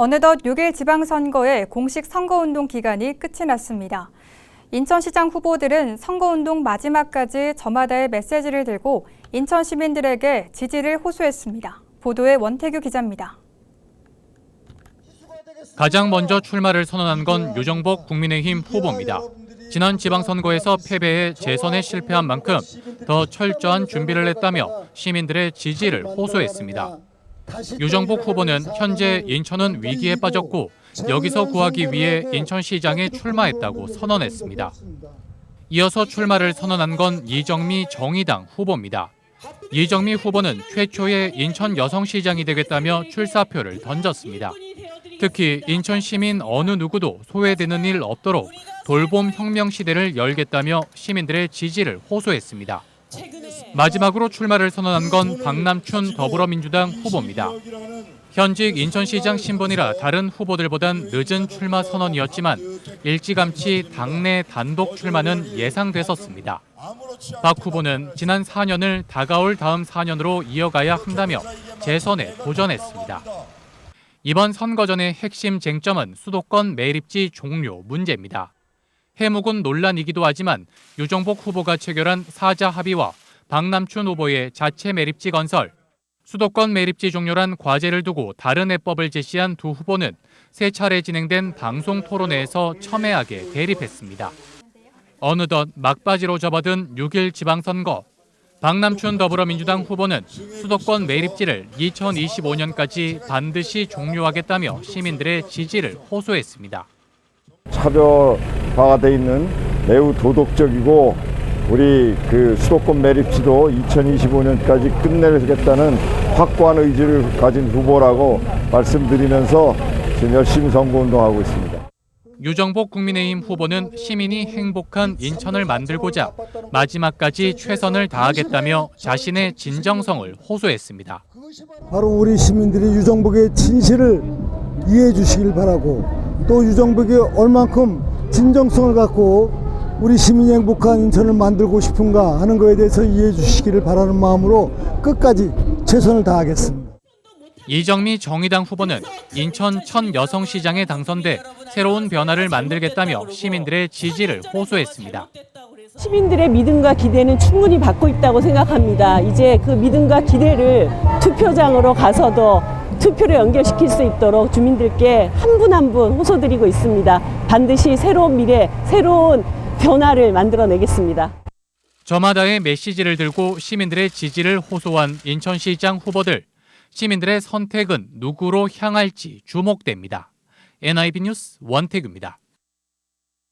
어느덧 6일 지방선거의 공식 선거운동 기간이 끝이 났습니다. 인천시장 후보들은 선거운동 마지막까지 저마다의 메시지를 들고 인천 시민들에게 지지를 호소했습니다. 보도에 원태규 기자입니다. 가장 먼저 출마를 선언한 건 유정복 국민의힘 후보입니다. 지난 지방선거에서 패배해 재선에 실패한 만큼 더 철저한 준비를 했다며 시민들의 지지를 호소했습니다. 유정복 후보는 현재 인천은 위기에 빠졌고 여기서 구하기 위해 인천시장에 출마했다고 선언했습니다. 이어서 출마를 선언한 건 이정미 정의당 후보입니다. 이정미 후보는 최초의 인천 여성시장이 되겠다며 출사표를 던졌습니다. 특히 인천 시민 어느 누구도 소외되는 일 없도록 돌봄 혁명 시대를 열겠다며 시민들의 지지를 호소했습니다. 마지막으로 출마를 선언한 건 박남춘 더불어민주당 후보입니다. 현직 인천시장 신분이라 다른 후보들보단 늦은 출마 선언이었지만 일찌감치 당내 단독 출마는 예상됐었습니다. 박 후보는 지난 4년을 다가올 다음 4년으로 이어가야 한다며 재선에 도전했습니다. 이번 선거전의 핵심 쟁점은 수도권 매립지 종료 문제입니다. 해묵은 논란이기도 하지만 유정복 후보가 체결한 사자 합의와 박남춘 후보의 자체 매립지 건설, 수도권 매립지 종료란 과제를 두고 다른 해법을 제시한 두 후보는 세 차례 진행된 방송 토론회에서 첨예하게 대립했습니다. 어느덧 막바지로 접어든 6일 지방선거. 박남춘 더불어민주당 후보는 수도권 매립지를 2025년까지 반드시 종료하겠다며 시민들의 지지를 호소했습니다. 차별화가 돼 있는 매우 도덕적이고 우리 그 수도권 매립지도 2025년까지 끝내겠다는 확고한 의지를 가진 후보라고 말씀드리면서 지금 열심히 선거운동하고 있습니다. 유정복 국민의힘 후보는 시민이 행복한 인천을 만들고자 마지막까지 최선을 다하겠다며 자신의 진정성을 호소했습니다. 바로 우리 시민들이 유정복의 진실을 이해해 주시길 바라고 또 유정복이 얼만큼 진정성을 갖고 우리 시민이 행복한 인천을 만들고 싶은가 하는 것에 대해서 이해해 주시기를 바라는 마음으로 끝까지 최선을 다하겠습니다. 이정미 정의당 후보는 인천 첫 여성시장에 당선돼 새로운 변화를 만들겠다며 시민들의 지지를 호소했습니다. 시민들의 믿음과 기대는 충분히 받고 있다고 생각합니다. 이제 그 믿음과 기대를 투표장으로 가서도 투표를 연결시킬 수 있도록 주민들께 한 분 한 분 호소드리고 있습니다. 반드시 새로운 미래, 새로운 변화를 만들어내겠습니다. 저마다의 메시지를 들고 시민들의 지지를 호소한 인천시장 후보들. 시민들의 선택은 누구로 향할지 주목됩니다. NIB 뉴스 원태규입니다.